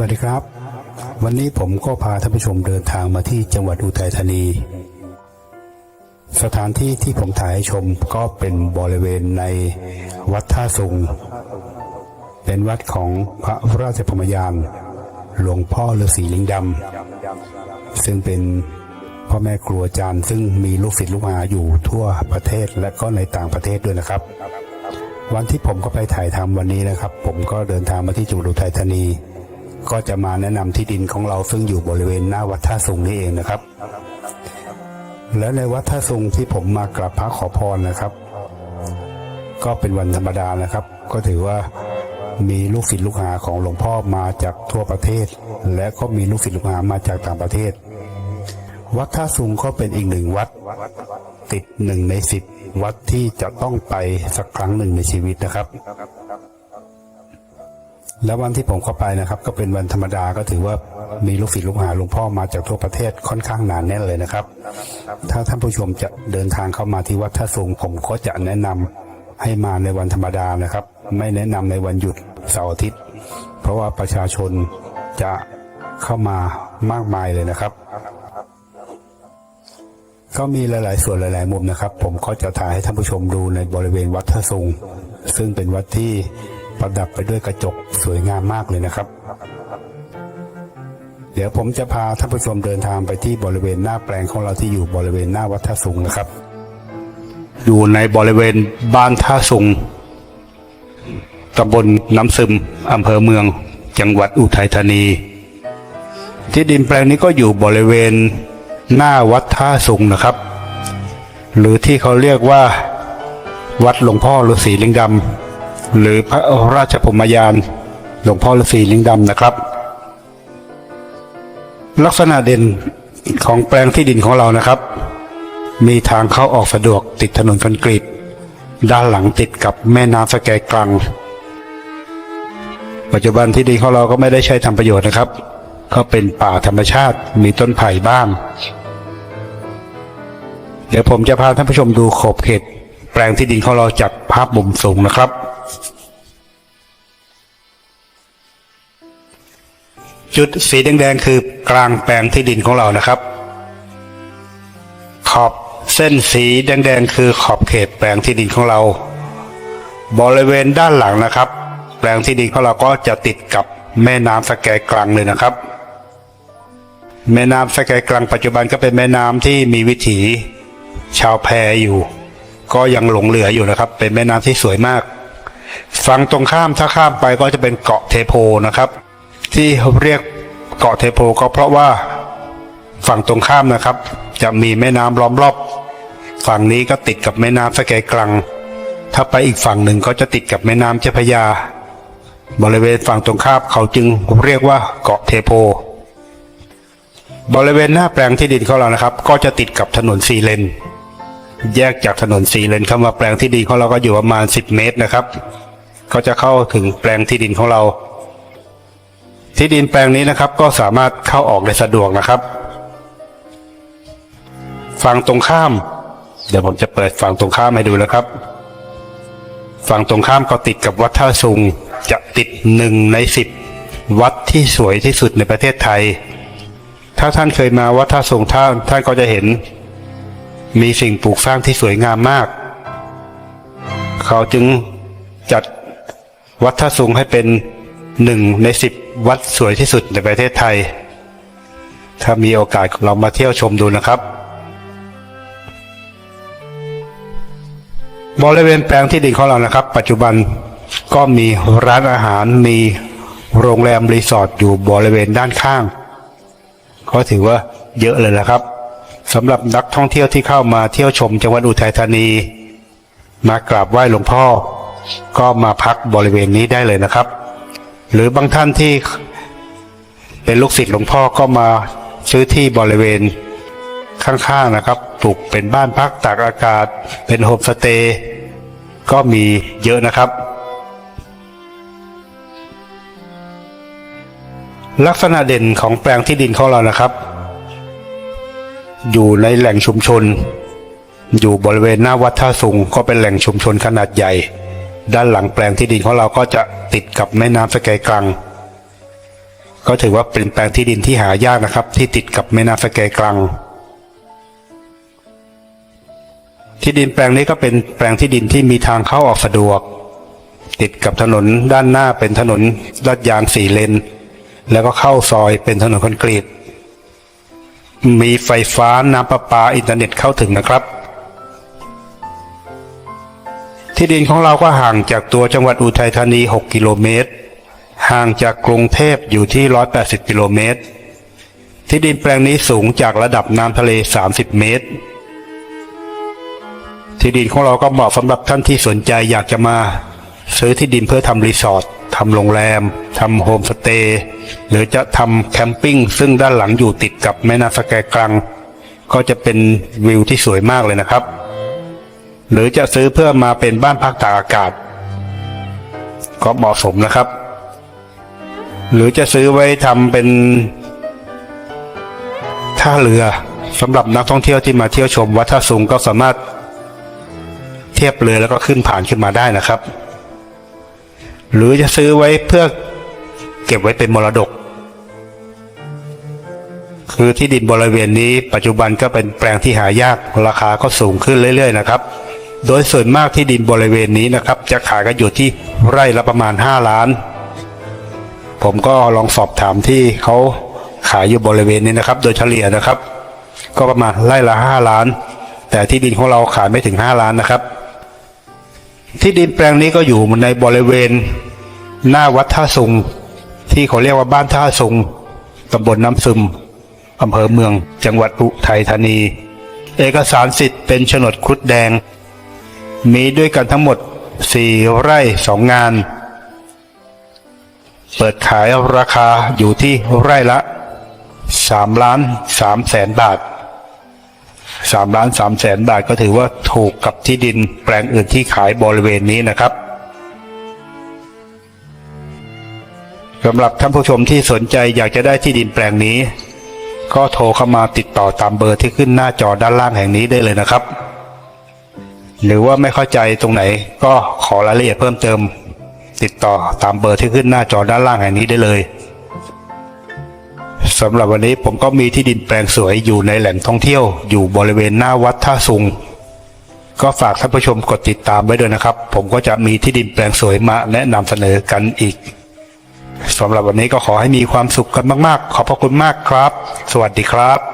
วัสดีครับ วันนี้ผมก็พาท่านผู้ชมเดินทางมาที่จังหวัดอุทัยธานี สถานที่ที่ผมถ่ายให้ชมก็เป็นบริเวณในวัดท่าสุง เป็นวัดของพระราชพมยานหลวงพ่อฤาษีลิงดำซึ่งเป็นพ่อแม่ครูอาจารย์ซึ่งมีลูกศิษย์ลูกหาอยู่ทั่วประเทศและก็ในต่างประเทศด้วยนะครับ วันที่ผมก็ไปถ่ายทำวันนี้นะครับ ผมก็เดินทางมาที่จังหวัดอุทัยธานี ก็จะมาแนะนำที่ดินของเราซึ่งอยู่บริเวณหน้าวัดท่าสุงนี่เองนะครับ และในวัดท่าสุงที่ผมมากราบพระขอพรนะครับ ก็เป็นวันธรรมดานะครับ ก็ถือว่ามีลูกศิษย์ลูกหาของหลวงพ่อมาจากทั่วประเทศ และก็มีลูกศิษย์ลูกหามาจากต่างประเทศ วัดท่าสุงก็เป็นอีกหนึ่งวัด ติดหนึ่งในสิบวัดที่จะต้องไปสักครั้งหนึ่งในชีวิตนะครับ แล้ววันที่ผมเข้าไปนะครับ ก็เป็นวันธรรมดาก็ถือว่ามีลูกศิษย์ลูกหาหลวงพ่อมาจากทั่วประเทศค่อนข้างหนานแน่นเลยนะครับ ถ้าท่านผู้ชมจะเดินทางเข้ามาที่วัดท่าสูงผมก็จะแนะนำให้มาในวันธรรมดานะครับ ไม่แนะนำในวันหยุดเสาร์อาทิตย์ เพราะว่าประชาชนจะเข้ามามากมายเลยนะครับ ก็มีหลาย ๆ ส่วนหลาย ๆ มุมนะครับ ผมก็จะถ่ายให้ท่านผู้ชมดูในบริเวณวัดท่าสุงซึ่งเป็นวัดที่ ประดับไปด้วยกระจกสวยงามมากเลยนะครับ เดี๋ยวผมจะพาท่านผู้ชมเดินทางไปที่บริเวณหน้าแปลงของเราที่อยู่บริเวณหน้าวัดท่าสุงนะครับ อยู่ในบริเวณบ้านท่าสุงตำบลน้ำซึมอำเภอเมือง จังหวัดอุทัยธานี ที่ดินแปลงนี้ก็อยู่บริเวณหน้าวัดท่าสุงนะครับ หรือที่เขาเรียกว่า วัดหลวงพ่อฤาษีลิงดำ หรือพระราชพมยานหลวงพ่อฤาษีลิงดำนะครับ ลักษณะเด่นของแปลงที่ดินของเรานะครับ มีทางเข้าออกสะดวกติดถนนคอนกรีต ด้านหลังติดกับแม่น้ำสแกกลัง ปัจจุบันที่ดินของเราก็ไม่ได้ใช้ทำประโยชน์นะครับ ก็เป็นป่าธรรมชาติมีต้นไผ่บ้าง เดี๋ยวผมจะพาท่านผู้ชมดูขอบเขตแปลงที่ดินของเราจากภาพมุมสูงนะครับ จุดสีแดงๆคือกลางแปลงที่ดินของเรานะครับ ขอบเส้นสีแดงๆคือขอบเขตแปลงที่ดินของเรา บริเวณด้านหลังนะครับ แปลงที่ดินของเราก็จะติดกับแม่น้ำสแกกลังเลยนะครับ แม่น้ำสแกกลังปัจจุบันก็เป็นแม่น้ำที่มีวิถีชาวแพอยู่ ก็ยังหลงเหลืออยู่นะครับ เป็นแม่น้ำที่สวยมาก ฝั่งตรงข้ามถ้าข้ามไปก็จะเป็นเกาะเทโพนะครับ ที่เรียกเกาะเทโพก็เพราะว่าฝั่งตรงข้ามนะครับ จะมีแม่น้ำล้อมรอบ ฝั่งนี้ก็ติดกับแม่น้ำสแกกลัง ถ้าไปอีกฝั่งหนึ่งก็จะติดกับแม่น้ำเจ้าพยา บริเวณฝั่งตรงข้ามเขาจึงเรียกว่าเกาะเทโพ บริเวณหน้าแปลงที่ดินของเรานะครับ ก็จะติดกับถนนสีเลน แยกจากถนนสีเลนเข้ามาแปลงที่ดินของเราก็อยู่ประมาณ 10 เมตรนะครับ ก็จะเข้าถึงแปลงที่ดินของเรา ที่ดินแปลงนี้นะครับก็สามารถเข้าออกได้สะดวกนะครับฝั่งตรงข้าม เดี๋ยวผมจะเปิดฝั่งตรงข้ามให้ดูนะครับ ฝั่งตรงข้ามก็ติดกับวัดท่าซุงจะติดหนึ่งในสิบวัดที่สวยที่สุดในประเทศไทย ถ้าท่านเคยมาวัดท่าซุงท่านท่านก็จะเห็น มีสิ่งปลูกสร้างที่สวยงามมาก เขาจึงจัดวัดท่าซุงให้เป็นหนึ่งในสิบวัดสวยที่สุดในประเทศไทย ถ้ามีโอกาสเรามาเที่ยวชมดูนะครับ บริเวณแปลงที่ดินของเรานะครับ ปัจจุบันก็มีร้านอาหารมีโรงแรมรีสอร์ทอยู่บริเวณด้านข้าง ก็ถือว่าเยอะเลยนะครับ สำหรับนักท่องเที่ยวที่เข้ามาเที่ยวชมจังหวัดอุทัยธานี มากราบไหว้หลวงพ่อ ก็มาพักบริเวณนี้ได้เลยนะครับ หรือบางท่านที่เป็นลูกศิษย์หลวงพ่อก็มาซื้อที่บริเวณข้างๆนะครับปลูกเป็นบ้านพักตากอากาศ เป็นโฮมสเตย์ก็มีเยอะนะครับ ลักษณะเด่นของแปลงที่ดินของเรานะครับ อยู่ในแหล่งชุมชน อยู่บริเวณหน้าวัดท่าสุงก็เป็นแหล่งชุมชนขนาดใหญ่ ด้านหลังแปลงที่ดินของเราก็จะติดกับแม่น้ำสแกกลัง ก็ถือว่าเป็นแปลงที่ดินที่หายากนะครับ ที่ติดกับแม่น้ำสแกกลัง ที่ดินแปลงนี้ก็เป็นแปลงที่ดินที่มีทางเข้าออกสะดวก ติดกับถนนด้านหน้าเป็นถนนลาดยางสี่เลน แล้วก็เข้าซอยเป็นถนนคอนกรีต มีไฟฟ้าน้ำประปาอินเทอร์เน็ตเข้าถึงนะครับ ที่ดินของเราก็ห่างจากตัวจังหวัดอุทัยธานี 6 กิโลเมตร ห่างจากกรุงเทพอยู่ที่ 180 กิโลเมตร ที่ดินแปลงนี้สูงจากระดับน้ำทะเล 30 เมตร ที่ดินของเราก็เหมาะสำหรับท่านที่สนใจอยากจะมา ซื้อที่ดินเพื่อทำรีสอร์ท ทำโรงแรมทำโฮมสเตย์หรือจะทำแคมปิ้งซึ่งด้านหลังอยู่ติดกับแม่น้ำสแกกรัง ก็จะเป็นวิวที่สวยมากเลยนะครับ หรือจะซื้อเพื่อมาเป็นบ้านพักตากอากาศ ก็เหมาะสมนะครับ หรือจะซื้อไว้ทำเป็นท่าเรือสำหรับนักท่องเที่ยวที่มาเที่ยวชมวัดท่าสูงก็สามารถเทียบเรือแล้วก็ขึ้นผ่านขึ้นมาได้นะครับ หรือจะซื้อไว้เพื่อเก็บไว้เป็นมรดก คือที่ดินบริเวณนี้ปัจจุบันก็เป็นแปลงที่หายากราคาก็สูงขึ้นเรื่อยๆนะครับ โดยส่วนมากที่ดินบริเวณนี้นะครับ จะขายกันอยู่ที่ไร่ละประมาณ 5 ล้าน ผมก็ลองสอบถามที่เขาขายอยู่บริเวณนี้นะครับ โดยเฉลี่ยนะครับ ก็ประมาณไร่ละ 5 ล้าน แต่ที่ดินของเราขายไม่ถึง 5 ล้านนะครับ ที่ดินแปลงนี้ก็อยู่ในบริเวณ หน้าวัดท่าสุง ที่เขาเรียกว่าบ้านท่าสุงตำบลน้ำซึมอำเภอเมือง จังหวัดอุทัยธานี เอกสารสิทธิ์เป็นโฉนดครุฑแดง มีด้วยกันทั้งหมด4ไร่2งาน เปิดขายราคาอยู่ที่ไร่ละ3ล้าน3แสนบาท สามล้านสามแสนบาทก็ถือว่าถูกกับที่ดินแปลงอื่นที่ขายบริเวณนี้นะครับสำหรับท่านผู้ชมที่สนใจอยากจะได้ที่ดินแปลงนี้ ก็โทรเข้ามาติดต่อตามเบอร์ที่ขึ้นหน้าจอด้านล่างแห่งนี้ได้เลยนะครับ หรือว่าไม่เข้าใจตรงไหนก็ขอรายละเอียดเพิ่มเติม ติดต่อตามเบอร์ที่ขึ้นหน้าจอด้านล่างแห่งนี้ได้เลย สำหรับวันนี้ผมก็มีที่ดินแปลงสวยอยู่ในแหล่งท่องเที่ยว อยู่บริเวณหน้าวัดท่าสุง ก็ฝากท่านผู้ชมกดติดตามไว้ด้วยนะครับ ผมก็จะมีที่ดินแปลงสวยมาแนะนำเสนอกันอีกสำหรับวันนี้ก็ขอให้มีความสุขกันมาก ๆ ขอบพระคุณมากครับ สวัสดีครับ